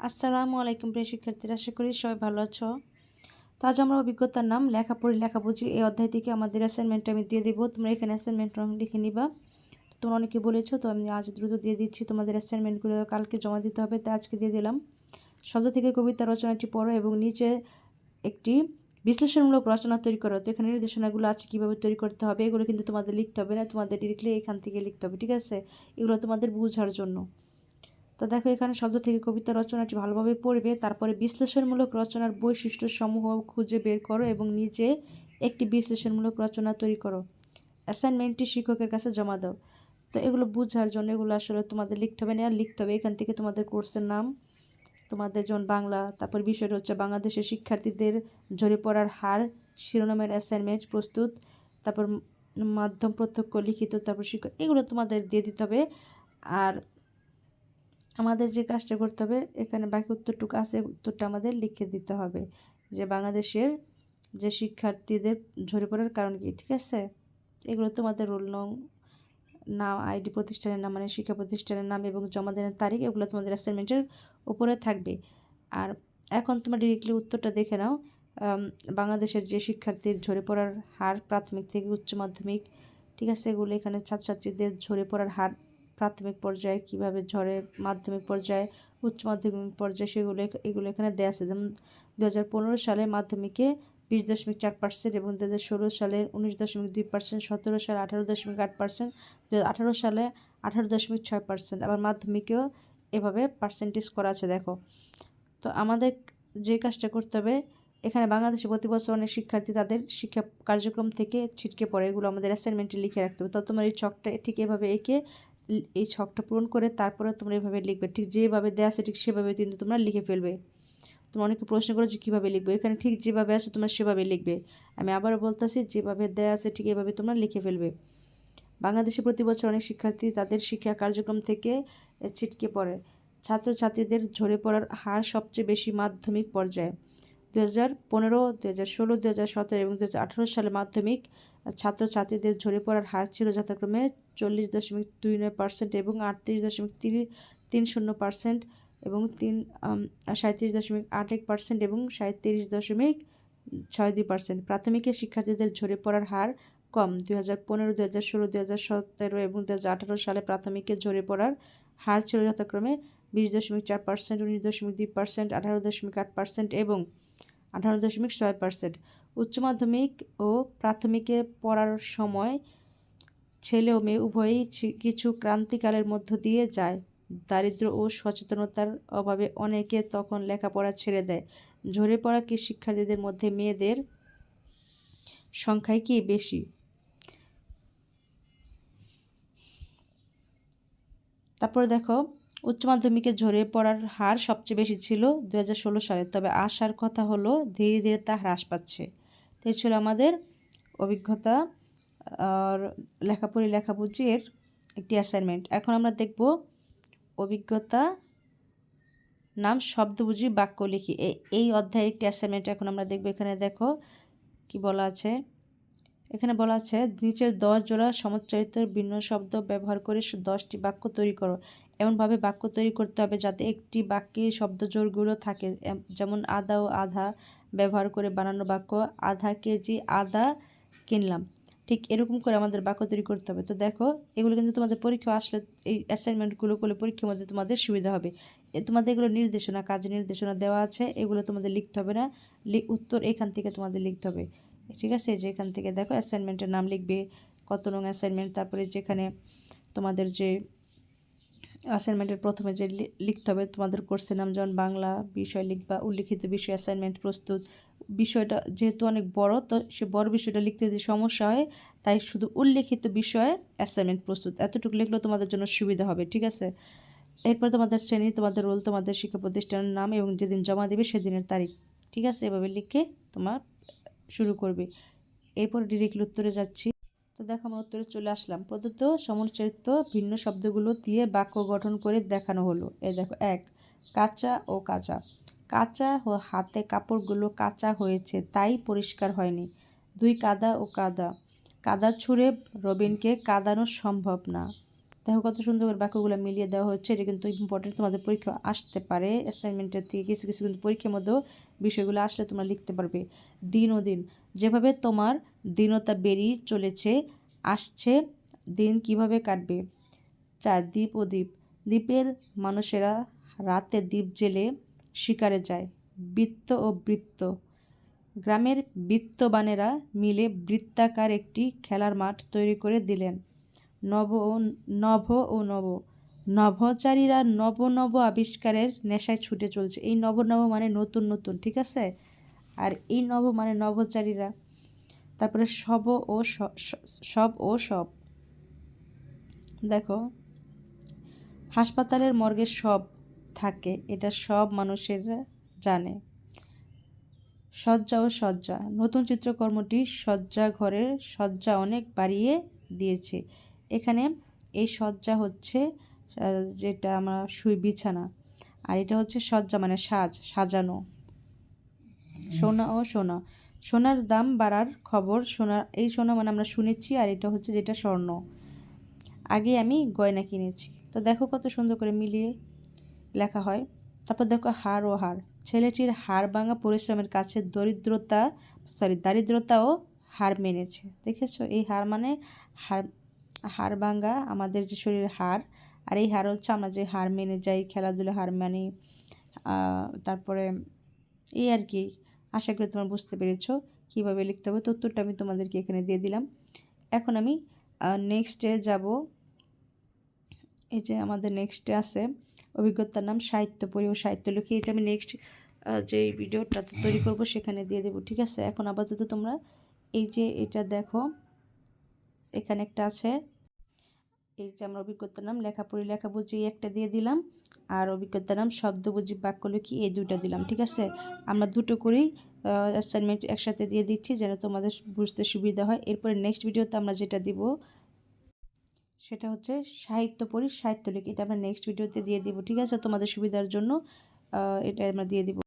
আসসালামু আলাইকুম প্রিয় শিক্ষার্থীরা, আশা করি সবাই ভালো আছো। তো আজ আমরা অভিজ্ঞতার নাম লেখাপড়ি লেখাবুঝি এই অধ্যায় থেকে আমাদের অ্যাসাইনমেন্টটা আমি দিয়ে দেবো। তোমরা এখানে অ্যাসাইনমেন্ট লিখে নিবা। তোমরা অনেকে বলেছ, তো আমি আজ দ্রুত দিয়ে দিচ্ছি। তোমাদের অ্যাসাইনমেন্টগুলো কালকে জমা দিতে হবে, তাই আজকে দিয়ে দিলাম। শব্দ থেকে কবিতা রচনাটি পড়ো এবং নিচে একটি বিশ্লেষণমূলক রচনা তৈরি করো। তো এখানে নির্দেশনাগুলো আছে, কীভাবে তৈরি করতে হবে, এগুলো কিন্তু তোমাদের লিখতে হবে না, তোমাদের ডিরেক্টলি এখান থেকে লিখতে হবে, ঠিক আছে? এগুলো তোমাদের বোঝার জন্য। তো দেখো এখানে শব্দ থেকে কবিতা রচনাটি ভালোভাবে পড়বে। তারপরে বিশ্লেষণমূলক রচনার বৈশিষ্ট্য সমূহ খুঁজে বের করো এবং নিজে একটি বিশ্লেষণমূলক রচনা তৈরি করো। অ্যাসাইনমেন্টটি শিক্ষকের কাছে জমা দাও। তো এগুলো বোঝার জন্য এগুলো আসলে তোমাদের লিখতে হবে না আর লিখতে হবে। এখান থেকে তোমাদের কোর্সের নাম, তোমাদের যেমন বাংলা, তারপর বিষয়টা হচ্ছে বাংলাদেশের শিক্ষার্থীদের ঝরে পড়ার হার, শিরোনামের অ্যাসাইনমেন্ট প্রস্তুত, তারপর মাধ্যম প্রত্যক্ষ লিখিত, তারপর শিক্ষক, এগুলো তোমাদের দিয়ে দিতে হবে। আর আমাদের যে কাজটা করতে হবে, এখানে বাকি উত্তরটুকু আছে, উত্তরটা আমাদের লিখে দিতে হবে। যে বাংলাদেশের যে শিক্ষার্থীদের ঝরে পড়ার কারণ কি, ঠিক আছে? এগুলো তোমাদের রোল নং, নাম, আইডি প্রতিষ্ঠানের নাম মানে শিক্ষা প্রতিষ্ঠানের নাম এবং জমা দেওয়ার তারিখ, এগুলো তোমাদের অ্যাসাইনমেন্টের উপরে থাকবে। আর এখন তোমরা ডিরেক্টলি উত্তরটা দেখে নাও। বাংলাদেশের যে শিক্ষার্থীর ঝরে পড়ার হার প্রাথমিক থেকে উচ্চ মাধ্যমিক, ঠিক আছে? এগুলো এখানে ছাত্রছাত্রীদের ঝরে পড়ার হার প্রাথমিক পর্যায়ে কীভাবে ঝরে মাধ্যমিক পর্যায়ে, উচ্চ মাধ্যমিক পর্যায়ে সেগুলো এগুলো এখানে দেওয়া আছে। যেমন দু হাজার পনেরো সালে মাধ্যমিকে বিশ দশমিক চার পার্সেন্ট এবং দু হাজার ষোলো সালে উনিশ দশমিক দুই পার্সেন্ট সতেরো সালে আঠারো দশমিক আট পার্সেন্ট দু আঠারো সালে আঠারো দশমিক ছয় পার্সেন্ট আবার মাধ্যমিকেও এভাবে পার্সেন্টেজ করা আছে, দেখো। তো আমাদের যে কাজটা করতে হবে, এখানে বাংলাদেশে প্রতি বছর অনেক শিক্ষার্থী তাদের শিক্ষা কার্যক্রম থেকে ছিটকে পড়ে। এগুলো আমাদের অ্যাসাইনমেন্টে লিখে রাখতে হবে। তো তোমার এই চকটা ঠিক এভাবে এঁকে এই ছকটা পূরণ করে তারপরে তোমরা এভাবে লিখবে। ঠিক যেভাবে দেওয়া আছে, ঠিক সেভাবে কিন্তু তোমরা লিখে ফেলবে। তোমরা অনেকে প্রশ্ন করেছ কীভাবে লিখবে? এখানে ঠিক যেভাবে আছে তোমরা সেভাবে লিখবে। আমি আবারও বলতেছি, যেভাবে দেওয়া আছে, ঠিক এভাবে তোমরা লিখে ফেলবে। বাংলাদেশে প্রতি বছর অনেক শিক্ষার্থী তাদের শিক্ষা কার্যক্রম থেকে ছিটকে পড়ে। ছাত্রছাত্রীদের ঝরে পড়ার হার সবচেয়ে বেশি মাধ্যমিক পর্যায়ে। দু হাজার পনেরো দু হাজার ষোলো দু হাজার সতেরো এবং দু হাজার আঠারো সালে মাধ্যমিক ছাত্রছাত্রীদের ঝরে পড়ার হার ছিল যথাক্রমে চল্লিশ দশমিক দুই নয় পার্সেন্ট এবং আটত্রিশ দশমিক তিরিশ তিন শূন্য পার্সেন্ট এবং তিন সাঁত্রিশ দশমিক আট এক পার্সেন্ট এবং সাঁত্রিশ দশমিক ছয় দুই পার্সেন্ট প্রাথমিকের শিক্ষার্থীদের ঝরে পড়ার হার কম। দুই হাজার পনেরো, দুই হাজার ষোলো, দুই হাজার সতেরো এবং দু হাজার আঠারো সালে প্রাথমিকের ঝরে পড়ার হার ছিল যথাক্রমে বিশ দশমিক চার পার্সেন্ট উনিশ দশমিক দুই পার্সেন্ট আঠারো দশমিক আট পার্সেন্ট এবং আঠারো দশমিক ছয় পার্সেন্ট উচ্চ মাধ্যমিক ও প্রাথমিকে পড়ার সময় ছেলে ও মেয়ে উভয়ই কিছু ক্রান্তিকালের মধ্য দিয়ে যায়। দারিদ্র ও সচেতনতার অভাবে অনেকে তখন লেখাপড়া ছেড়ে দেয়। ঝরে পড়া কি শিক্ষার্থীদের মধ্যে মেয়েদের সংখ্যাই কি বেশি? তারপরে দেখো, উচ্চ মাধ্যমিকে ঝরে পড়ার হার সবচেয়ে বেশি ছিল দু ষোলো সালে, তবে আসার কথা হলো ধীরে ধীরে তা হ্রাস পাচ্ছে। তো ছিল আমাদের অভিজ্ঞতা লেখাপড়ি লেখাবুঝি এর একটি অ্যাসাইনমেন্ট এখন আমরা দেখব অভিজ্ঞতা নাম শব্দ বুঝি বাক্য লিখি। এই অধ্যায়ের একটি অ্যাসাইনমেন্ট এখন আমরা দেখব। এখানে দেখো কি বলা আছে? এখানে বলা আছে, নিচের দশ জোড়া সমচ্চারিতের ভিন্ন শব্দ ব্যবহার করে দশটি বাক্য তৈরি করো। এমনভাবে বাক্য তৈরি করতে হবে যাতে একটি বাক্যে শব্দজোড়গুলো থাকে। যেমন আদা ও আধা ব্যবহার করে বানানো বাক্য, আধা কেজি আদা কিনলাম। ঠিক এরকম করে আমাদের বাক্য তৈরি করতে হবে। তো দেখো, এগুলো কিন্তু তোমাদের পরীক্ষা আসলে এই অ্যাসাইনমেন্টগুলো করলে পরীক্ষার মধ্যে তোমাদের সুবিধা হবে। তোমাদের এগুলো নির্দেশনা কাজ নির্দেশনা দেওয়া আছে, এগুলো তোমাদের লিখতে হবে না। উত্তর এখান থেকে তোমাদের লিখতে হবে। ঠিক আছে? যে এখান থেকে দেখো অ্যাসাইনমেন্টের নাম লিখবে, কত নং অ্যাসাইনমেন্ট তারপরে যেখানে তোমাদের যে অ্যাসাইনমেন্টের প্রথমে যে লিখতে হবে, তোমাদের কোর্সের নাম যেমন বাংলা বিষয় লিখবা, উল্লিখিত বিষয় অ্যাসাইনমেন্ট প্রস্তুত বিষয়টা যেহেতু অনেক বড়, তো সে বড় বিষয়টা লিখতে যদি সমস্যা হয়, তাই শুধু উল্লিখিত বিষয়ে অ্যাসাইনমেন্ট প্রস্তুত। এতটুকু লিখলেও তোমাদের জন্য সুবিধা হবে, ঠিক আছে? এরপর তোমাদের শ্রেণি, তোমাদের রোল তোমাদের শিক্ষা প্রতিষ্ঠানের নাম এবং যেদিন জমা দেবে সেদিনের তারিখ, ঠিক আছে? এভাবে লিখে তোমার শুরু করবে। এরপর ডিরেক্টলি উত্তরে যাচ্ছি। তো দেখো আমরা উত্তরে চলে আসলাম। প্রদত্ত সমচরিত ভিন্ন শব্দগুলো দিয়ে বাক্য গঠন করে দেখানো হলো। এ দেখো, এক, কাঁচা ও কাঁচা। কাঁচা ও হাতে কাপড়গুলো কাঁচা হয়েছে, তাই পরিষ্কার হয়নি। দুই কাদা ও কাদা। কাদা ছুঁড়ে রবিনকে কাদানো সম্ভব না। দেখো কত সুন্দর করে বাক্যগুলো মিলিয়ে দেওয়া হচ্ছে, এটা কিন্তু ইম্পর্টেন্ট তোমাদের পরীক্ষা আসতে পারে। অ্যাসাইনমেন্টের থেকে কিছু কিছু কিন্তু পরীক্ষার মধ্যেও বিষয়গুলো আসলে তোমরা লিখতে পারবে। দিন ও দিন। যেভাবে তোমার দিনতা বেরিয়ে চলেছে, আসছে, দিন কীভাবে কাটবে? চার, দ্বীপ ও দ্বীপ। দ্বীপের মানুষেরা রাতে দ্বীপ জেলে শিকারে যায়। বৃত্ত ও বৃত্ত। গ্রামের বৃত্তবানেরা মিলে বৃত্তাকার একটি খেলার মাঠ তৈরি করে দিলেন। নব ও নভ ও নব। নভচারীরা নব নব আবিষ্কারের নেশায় ছুটে চলছে। এই নব নব মানে নতুন নতুন, ঠিক আছে? আর এই নব মানে নভচারীরা। তারপরে সব ও সব ও সব। দেখো, হাসপাতালের মর্গে সব থাকে, এটা সব মানুষেরা জানে। সজ্জা ও সজ্জা নতুন চিত্রকর্মটি সজ্জা ঘরের সজ্জা অনেক বাড়িয়ে দিয়েছে। এখানে এই সজ্জা হচ্ছে যেটা আমরা শুই বিছানা। আর এটা হচ্ছে সজ্জা মানে সাজ, সাজানো। সোনা ও সোনা। সোনার দাম বাড়ার খবর, সোনা, এই সোনা মানে আমরা শুনেছি আর এটা হচ্ছে যেটা স্বর্ণ। আগে আমি গয়না কিনেছি। তো দেখো কত সুন্দর করে মিলিয়ে লেখা হয়। তারপর দেখো হার ও হার। ছেলেটির হাড় ভাঙা পরিশ্রমের কাছে দরিদ্রতা সরি দারিদ্রতাও হার মেনেছে। দেখেছ? এই হার মানে হার হাড় ভাঙা আমাদের যে শরীরের হাড় আর এই হার হচ্ছে আমরা যে হার মেনে যাই খেলাধুলা হার মানি তারপরে এই আর কি। আশা করি তোমরা বুঝতে পেরেছ কীভাবে লিখতে হবে। তথ্যটা আমি তোমাদেরকে এখানে দিয়ে দিলাম। এখন আমি নেক্সটে যাব। এই যে আমাদের নেক্সটে আছে অভিজ্ঞতার নাম সাহিত্য পড়ি ও সাহিত্য লিখি। এটা আমি নেক্সট যে ভিডিওটা তৈরি করব সেখানে দিয়ে দেবো ঠিক আছে? এখন আপাতত তোমরা এই যে এটা দেখো এখানে একটা আছে। এই যে আমরা অভিজ্ঞতার নাম লেখা পড়ি লেখা বুঝি এই একটা দিয়ে দিলাম আর অভিজ্ঞতার নাম শব্দ বুঝি বাক্য লিখি এই দুটো দিলাম ঠিক আছে? আমরা দুটো করেই অ্যাসাইনমেন্ট একসাথে দিয়ে দিচ্ছি যেন তোমাদের বুঝতে সুবিধা হয়। এরপরে নেক্সট ভিডিওতে আমরা যেটা দিব সেটা হচ্ছে সাহিত্য পড়ি, সাহিত্য লিখি। এটা আমরা নেক্সট ভিডিওতে দিয়ে দিব, ঠিক আছে? তোমাদের সুবিধার জন্য এটা আমরা দিয়ে দিব।